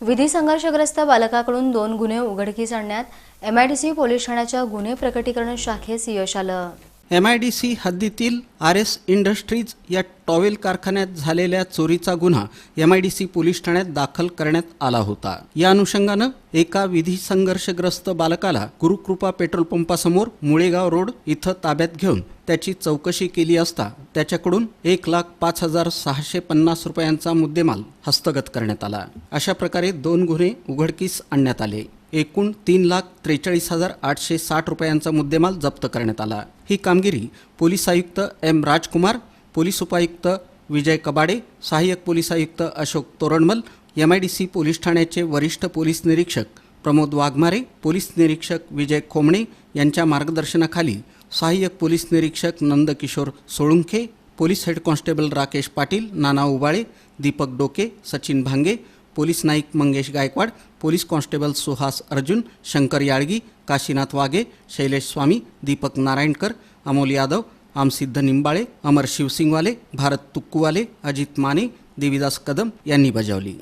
विधी संघर्षग्रस्त बालकाकडून दोन गुन्हे उघडकीस आणण्यात एमआयडीसी पोलीस ठाण्याच्या गुन्हे प्रकटीकरण शाखेस यश आलं. एम आय डी सी हद्दीतील आर एस इंडस्ट्रीज या टॉवेल कारखान्यात झालेल्या चोरीचा गुन्हा M I D C police ठाण्यात दाखल करण्यात आला होता. या अनुषंगानं एका विधी संघर्षग्रस्त बालकाला गुरुकृपा पेट्रोल पंपासमोर मुळेगाव रोड इथं ताब्यात घेऊन त्याची चौकशी केली असता त्याच्याकडून एक लाख पाच हजार सहाशे पन्नास रुपयांचा मुद्देमाल हस्तगत करण्यात आला. अशा प्रकारे दोन गुन्हे उघडकीस आणण्यात आले. एकूण तीन लाख त्रेचाळीस हजार आठशे साठ रुपयांचा मुद्देमाल जप्त करण्यात आला. ही कामगिरी पोलीस आयुक्त एम राजकुमार पोलीस उपायुक्त विजय कबाडे सहाय्यक पोलीस आयुक्त Ashok Toranmal M I D C police ठाण्याचे वरिष्ठ पोलीस निरीक्षक प्रमोद वाघमारे पोलीस निरीक्षक विजय खोमणे यांच्या मार्गदर्शनाखाली सहाय्यक पोलीस निरीक्षक Nandkishor Solunkhe police head constable Rakesh Patil Nana Ubale Deepak Doke Sachin Bhange police Naik Mangesh Gaikwad police constable Suhas Arjun Shankar Yalgi Kashinath Waghe Shailesh Swami Deepak Narayankar Amol Yadav Amsiddh Nimbale Amar Shivsingwale Bharat Tukkuwale Ajit Mane Devidas Kadam यांनी बजावली.